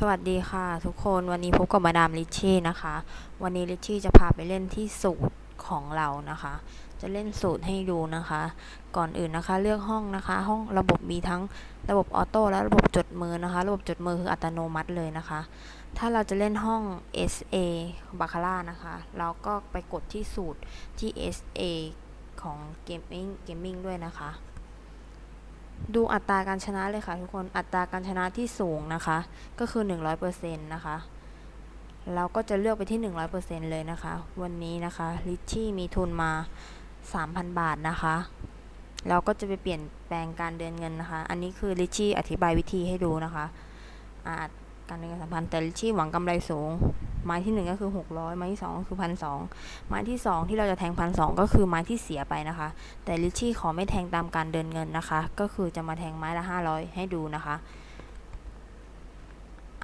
สวัสดีค่ะ ทุกคนวันนี้พบกับมาดามลิชชี่นะคะ วันนี้ลิชชี่จะพาไปเล่นที่สูตรของเรานะคะ จะเล่นสูตรให้ดูนะคะ ก่อนอื่นนะคะเลือกห้องนะคะ ห้องระบบมีทั้งระบบออโต้และระบบจดมือนะคะ ระบบจดมือคืออัตโนมัติเลยนะคะ ถ้าเราจะเล่นห้อง SA บาคาร่านะคะ เราก็ไปกดที่สูตรที่ SA ของ Gaming Gaming ด้วยนะคะ ดูอัตราการชนะเลยค่ะทุกคนอัตราการชนะที่สูงนะคะ ก็คือ 100%นะคะเราก็จะเลือกไปที่ 100%เลยนะคะ วันนี้นะคะลิชชี่มีทุนมา 3,000 บาทนะคะ เราก็จะไปเปลี่ยนแปลงการเดินเงินนะคะ อันนี้คือลิชชี่อธิบายวิธีให้ดูนะคะอาการเดินเงินสามพันแต่ลิชชี่หวังกำไรสูง ไม้ที่ 1 ก็คือ 600 ไม้ที่ 2 ก็คือพันสไม้ที่ 2 ที่เราจะแทงพันสก็คือไม้ที่เสียไปนะคะ แต่ลิชชี่ขอไม่แทงตามการเดินเงินนะคะ ก็คือจะมาแทงไม้ละ 500 ให้ดูนะคะ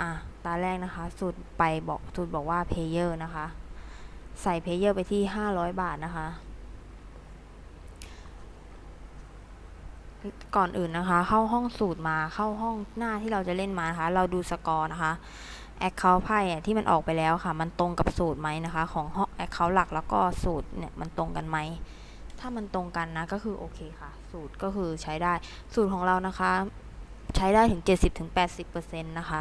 อะตาแรกนะคะสูตรไปบอกสูตรบอกว่าเพเยอร์นะคะ ใส่เพเยอร์ไปที่ 500 บาทนะคะก่อนอื่นนะคะ เข้าห้องสูตรมาเข้าห้องหน้าที่เราจะเล่นมานะคะ เราดูสกอร์นะคะ แอคเคาท์ไพ่ที่มันออกไปแล้วค่ะ มันตรงกับสูตรไหมนะคะ ของห้องแอคเคาท์หลักแล้วก็สูตรเนี่ยมันตรงกันไหม ถ้ามันตรงกันนะก็คือโอเคค่ะ สูตรก็คือใช้ได้ สูตรของเรานะคะ ใช้ได้ถึง 70-80%นะคะ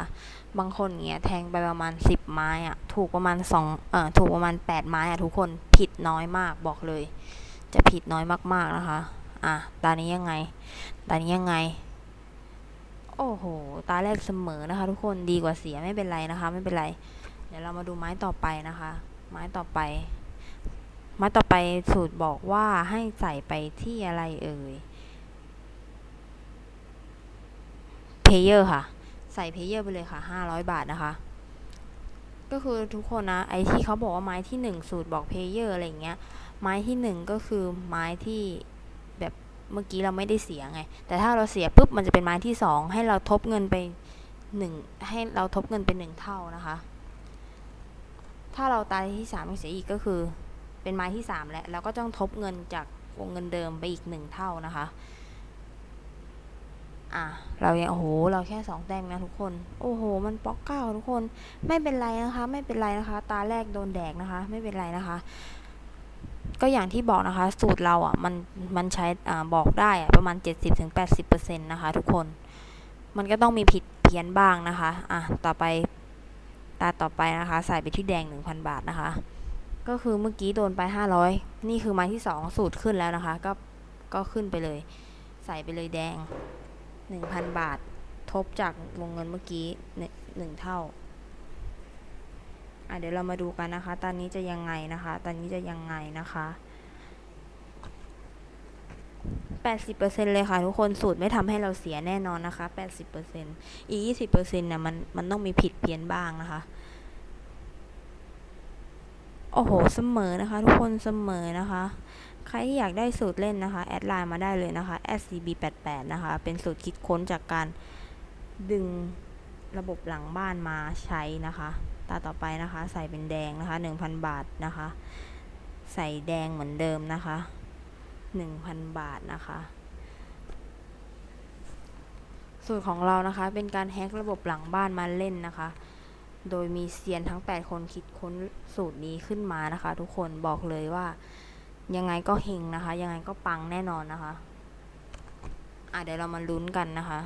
บางคนเงี้ยแทงไปประมาณ 10 ไม้อะถูกประมาณ2เอ่อถูกประมาณ 8 ไม้อะทุกคนผิดน้อยมากบอกเลย จะผิดน้อยมากๆนะคะ อะตานี้ยังไงตานี้ยังไง โอ้โห ตาแรกเสมอนะคะ ทุกคนดีกว่าเสียไม่เป็นไรนะคะ ไม่เป็นไร เดี๋ยวเรามาดูไม้ต่อไปนะคะ ไม้ต่อไป ไม้ต่อไปสูตรบอกว่าให้ใส่ไปที่อะไรเอ่ยเพเยอร์ค่ะ ใส่เพเยอร์ไปเลยค่ะ500บาทนะคะ ก็คือทุกคนนะ ไอที่เขาบอกว่าไม้ที่1สูตรบอกเพเยอร์อะไรอย่างเงี้ย ไม้ที่1ก็คือไม้ที่ เมื่อกี้เราไม่ได้เสียไง แต่ถ้าเราเสียปุ๊บมันจะเป็นไม้ที่ 2 ให้เราทบเงินไป 1 ให้เราทบเงินเป็น1เท่านะคะ ถ้าเราตายที่3ไม่เสียอีกก็คือ เป็นไม้ที่ 3 แล้วเราก็ต้องทบเงินจากวงเงินเดิมไปอีก 1 เท่านะคะอะเรายังโอ้โหเราแค่สองแต้มนะทุกคน โอ้โห มันป๊อกเก้าทุกคน ไม่เป็นไรนะคะ ไม่เป็นไรนะคะ ตาแรกโดนแดกนะคะ ไม่เป็นไรนะคะ ก็อย่างที่บอกนะคะ สูตรเราอะมันมันใช้อ่าบอกได้อะประมาณ 70-80%นะคะทุกคน มันก็ต้องมีผิดเพี้ยนบ้างนะคะอะต่อไปตาต่อไปนะคะ ใส่ไปที่แดง 1,000 บาทนะคะ ก็คือเมื่อกี้โดนไป 500 นี่คือไม้ที่ 2 สูตรขึ้นแล้วนะคะ ก็ก็ขึ้นไปเลย ใส่ไปเลยแดง 1,000 บาท ทบจากวงเงินเมื่อกี้หนึ่งเท่า เดี๋ยวเรามาดูกันนะคะ ตอนนี้จะยังไงนะคะ ตอนนี้จะยังไงนะคะ80%เลยค่ะทุกคนสูตรไม่ทำให้เราเสียแน่นอนนะคะ 80%อีก 20%เนี่ยมันมันต้องมีผิดเพี้ยนบ้างนะคะ โอ้โห เสมอนะคะ ทุกคนเสมอนะคะ ใครที่อยากได้สูตรเล่นนะคะ แอดไลน์มาได้เลยนะคะ scb88 นะคะ เป็นสูตรคิดค้นจากการดึงระบบหลังบ้านมาใช้นะคะ ตาต่อไปนะคะ ใส่เป็นแดงนะคะ 1,000 บาทนะคะ ใส่แดงเหมือนเดิมนะคะ 1,000 บาทนะคะ สูตรของเรานะคะเป็นการแฮกระบบหลังบ้านมาเล่นนะคะ โดยมีเซียนทั้ง 8 คนคิดค้นสูตรนี้ขึ้นมานะคะ ทุกคนบอกเลยว่ายังไงก็เฮงนะคะ ยังไงก็ปังแน่นอนนะคะ อะเดี๋ยวเรามาลุ้นกันนะคะ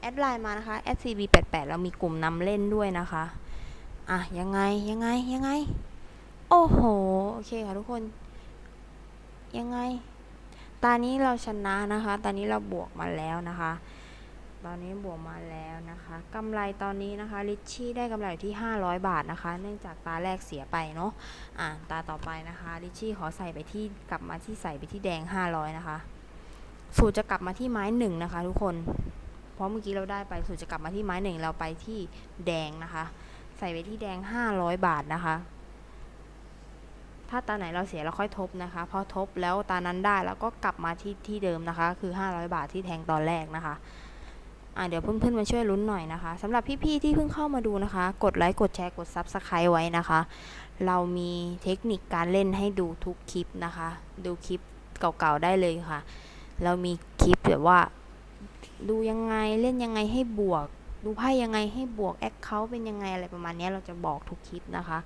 แอดไลน์มานะคะ scb88 เรามีกลุ่มนำเล่นด้วยนะคะ อะ ยังไง ยังไง ยังไง โอ้โห โอเคค่ะทุกคน ยังไง ตอนนี้เราชนะนะคะ ตอนนี้เราบวกมาแล้วนะคะ ตอนนี้บวกมาแล้วนะคะกำไรตอนนี้นะคะลิชชี่ได้กำไรอยู่ที่ 500 บาทนะคะ เนื่องจากตาแรกเสียไปเนาะ อ่าตาต่อไปนะคะลิชชี่ขอใส่ไปที่กลับมาที่ใส่ไปที่แดง 500 นะคะ สูตรจะกลับมาที่ไม้หนึ่งนะคะ ทุกคน เพราะเมื่อกี้เราได้ไปสูตรจะกลับมาที่ไม้หนึ่งเราไปที่แดงนะคะ ใส่ไปที่แดง 500 บาทนะคะ ถ้าตาไหนเราเสียเราค่อยทบนะคะพอทบแล้วตานั้นได้แล้วก็กลับมาที่ที่เดิมนะคะ คือ 500 บาทที่แทงตอนแรกนะคะอ่าเดี๋ยวเพื่อนๆมาช่วยลุ้นหน่อยนะคะสำหรับพี่ๆที่เพิ่งเข้ามาดูนะคะ กดไลค์กดแชร์กด Subscribe ไว้นะคะ เรามีเทคนิคการเล่นให้ดูทุกคลิปนะคะ ดูคลิปเก่าๆได้เลยค่ะ เรามีคลิปแบบว่า ดูยังไงเล่นยังไงให้บวก ดูไพ่ยังไงให้บวกแอคเคาท์เป็นยังไงอะไรประมาณนี้เราจะบอกทุกคลิปนะคะ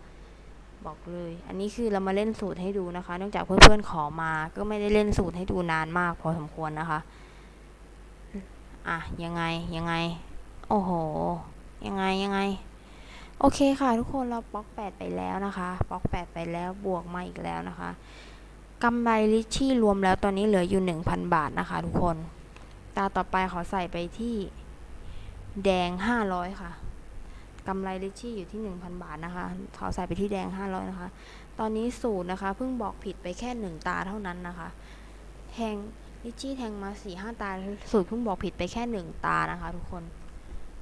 บอกเลย อันนี้คือเรามาเล่นสูตรให้ดูนะคะเนื่องจากเพื่อนๆขอมา ก็ไม่ได้เล่นสูตรให้ดูนานมาก พอสมควรนะคะอะยังไงยังไง โอ้โห ยังไงยังไง โอเคค่ะทุกคนเราบล็อกแปดไปแล้วนะคะบล็อกแปดไปแล้วบวกมาอีกแล้วนะคะกำไรลิชี่รวมแล้วตอนนี้เหลืออยู่หนึ่งพันบาทนะคะทุกคน ตาต่อไปขอใส่ไปที่แดงห้าร้อยค่ะกำไรลิชชี่อยู่ที่ 1,000 บาทนะคะ ขอใส่ไปที่แดง 500 นะคะ ตอนนี้สูตรนะคะเพิ่งบอกผิดไปแค่ 1 ตาเท่านั้นนะคะ แทงลิชชี่แทงมา 4 5 ตา สูตรเพิ่งบอกผิดไปแค่ 1 ตานะคะ ทุกคน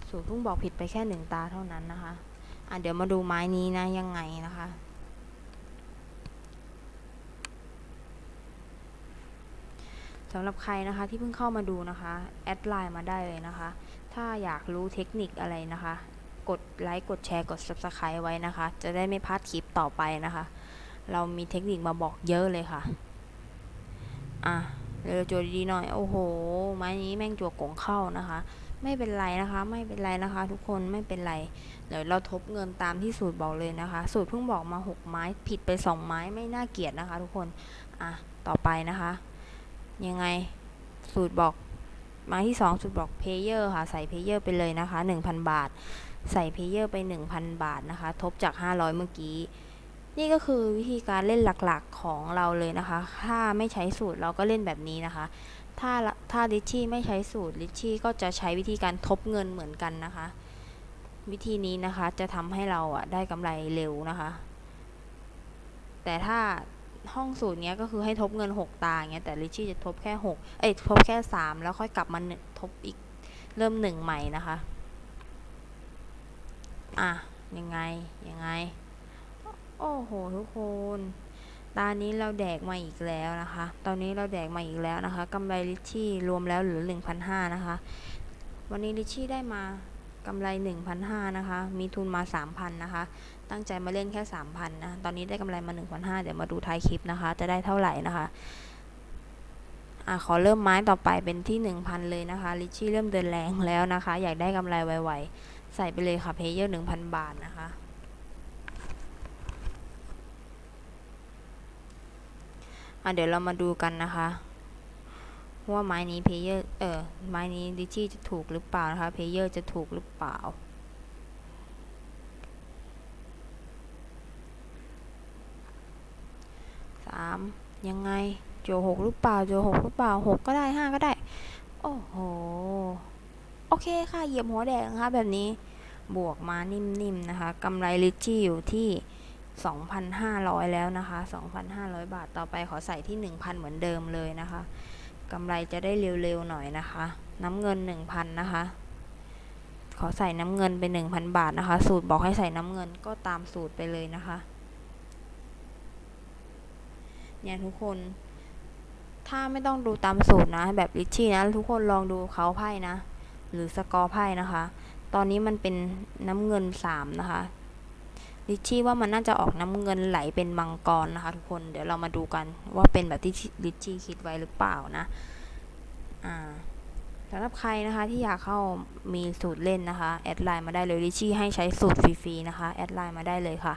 สูตรเพิ่งบอกผิดไปแค่ 1 ตาเท่านั้นนะคะ อะเดี๋ยวมาดูไม้นี้นะยังไงนะคะ สำหรับใครนะคะที่เพิ่งเข้ามาดูนะคะแอดไลน์มาได้เลยนะคะ ถ้าอยากรู้เทคนิคอะไรนะคะ กดไลค์กดแชร์กด subscribe ไว้นะคะ จะได้ไม่พลาดคลิปต่อไปนะคะ เรามีเทคนิคมาบอกเยอะเลยค่ะ อะเร็วจวดดีหน่อย โอ้โห ไม้นี้แม่งจวกงเข้านะคะ ไม่เป็นไรนะคะ ไม่เป็นไรนะคะ ทุกคนไม่เป็นไร เดี๋ยวเราทบเงินตามที่สูตรบอกเลยนะคะ สูตรเพิ่งบอกมา 6 ไม้ ผิดไป 2 ไม้ไม่น่าเกลียดนะคะ ทุกคน อะ ต่อไปนะคะ ยังไงสูตรบอกม้ที่ 2 สูตรบอกเพเยอร์ค่ะ ใส่เพเยอร์ไปเลยนะคะ 1,000 บาท ใส่เพเยอร์ไป 1,000 บาทนะคะ ทบจาก 500 เมื่อกี้ นี่ก็คือวิธีการเล่นหลักๆของเราเลยนะคะ ถ้าไม่ใช้สูตรเราก็เล่นแบบนี้นะคะ ถ้าถ้าลิชชี่ไม่ใช้สูตรลิชชี่ก็จะใช้วิธีการทบเงินเหมือนกันนะคะ วิธีนี้นะคะจะทำให้เราอะได้กำไรเร็วนะคะ แต่ถ้า ห้องสูตรเนี้ยก็คือให้ทบเงิน 6 ตาเงี้ยแต่ลิชชี่จะทบแค่6เอ้ยทบแค่ 3 แล้วค่อยกลับมาทบอีกเริ่มหนึ่งใหม่นะคะ อะ ยังไง ยังไง โอ้โห ทุกคนตอนนี้เราแดกมาอีกแล้วนะคะ ตอนนี้เราแดกมาอีกแล้วนะคะกำไรลิชชี่รวมแล้วเหลือ 1,500 นะคะ วันนี้ลิชชี่ได้มากำไร 1,500 นะคะ มีทุนมา 3,000 นะคะ ตั้งใจมาเล่นแค่ 3,000 นะ ตอนนี้ได้กำไรมา 1,500 เดี๋ยวมาดูท้ายคลิปนะคะ จะได้เท่าไหร่นะคะอะขอเริ่มไม้ต่อไปเป็นที่ 1,000 เลยนะคะ ลิชชี่เริ่มเดินแรงแล้วนะคะ อยากได้กำไรไวๆ ใส่ไปเลยค่ะ เพย์เยอร์ 1,000 บาทนะคะอะเดี๋ยวเรามาดูกันนะคะว่าไม้นี้เพย์เยอร์ เออไม้นี้ลิชชี่จะถูกหรือเปล่านะคะ เพย์เยอร์จะถูกหรือเปล่าามยังไงโจหกหรือเปล่าโจหกหรือเปล่าหกก็ได้ห้าก็ได้ โอ้โห โอเคค่ะเหยียบหัวแดงนะคะแบบนี้บวกมานิ่มๆนะคะกำไรลิชชี่อยู่ที่ 2,500 แล้วนะคะ 2,500 บาทต่อไปขอใส่ที่ 1,000 เหมือนเดิมเลยนะคะกำไรจะได้เร็วๆหน่อยนะคะ น้ำเงิน 1,000 นะคะ ขอใส่น้ำเงินเป็น1,000 บาทนะคะ สูตรบอกให้ใส่น้ำเงินก็ตามสูตรไปเลยนะคะ เนี่ยทุกคน ถ้าไม่ต้องดูตามสูตรนะ แบบลิชชี่นะ ทุกคนลองดูเขาไพ่นะ หรือสกอร์ไพ่นะคะ ตอนนี้มันเป็นน้ำเงินสามนะคะลิชชี่ว่ามันน่าจะออกน้ำเงินไหลเป็นมังกรนะคะ ทุกคนเดี๋ยวเรามาดูกันว่าเป็นแบบที่ลิชชี่คิดไว้หรือเปล่านะอ่าสำหรับใครนะคะที่อยากเข้ามีสูตรเล่นนะคะ แอดไลน์มาได้เลยลิชชี่ให้ใช้สูตรฟรีๆนะคะ แอดไลน์มาได้เลยค่ะ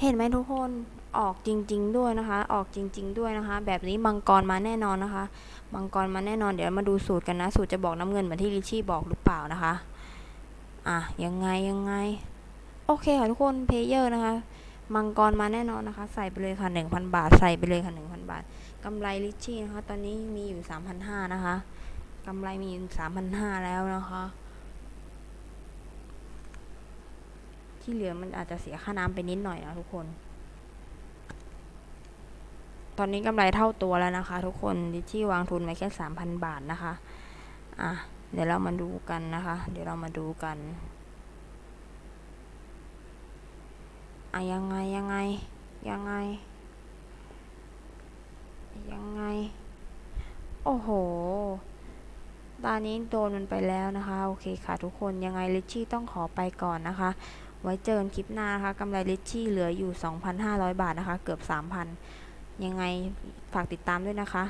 เห็นไหมทุกคนออกจริง ๆ ด้วยนะคะ ออกจริง ๆ ด้วยนะคะ แบบนี้มังกรมาแน่นอนนะคะ มังกรมาแน่นอนเดี๋ยวมาดูสูตรกันนะ สูตรจะบอกน้ำเงินเหมือนที่ลิชชี่บอกหรือเปล่านะคะ อะยังไงยังไง โอเคค่ะทุกคนเพลเยอร์นะคะ มังกรมาแน่นอนนะคะ ใส่ไปเลยค่ะ1,000 บาท ใส่ไปเลยค่ะ1,000 บาทกำไรลิชชี่นะคะ ตอนนี้มีอยู่3,500นะคะกำไรมีอยู่3,500แล้วนะคะ ที่เหลือมันอาจจะเสียค่าน้ำไปนิดหน่อยนะทุกคน ตอนนี้กำไรเท่าตัวแล้วนะคะ ทุกคนลิชชี่วางทุนไว้แค่3,000บาทนะคะ อะ เดี๋ยวเรามาดูกันนะคะ เดี๋ยวเรามาดูกันอะยังไงยังไงยังไง ยังไง โอ้โห ตอนนี้โดนมันไปแล้วนะคะ โอเคค่ะทุกคนยังไงลิชชี่ต้องขอไปก่อนนะคะ ไว้เจอกันคลิปหน้านะคะกำไรลิชชี่เหลืออยู่ 2,500 บาทนะคะ เกือบ 3,000 ยังไงฝากติดตามด้วยนะคะ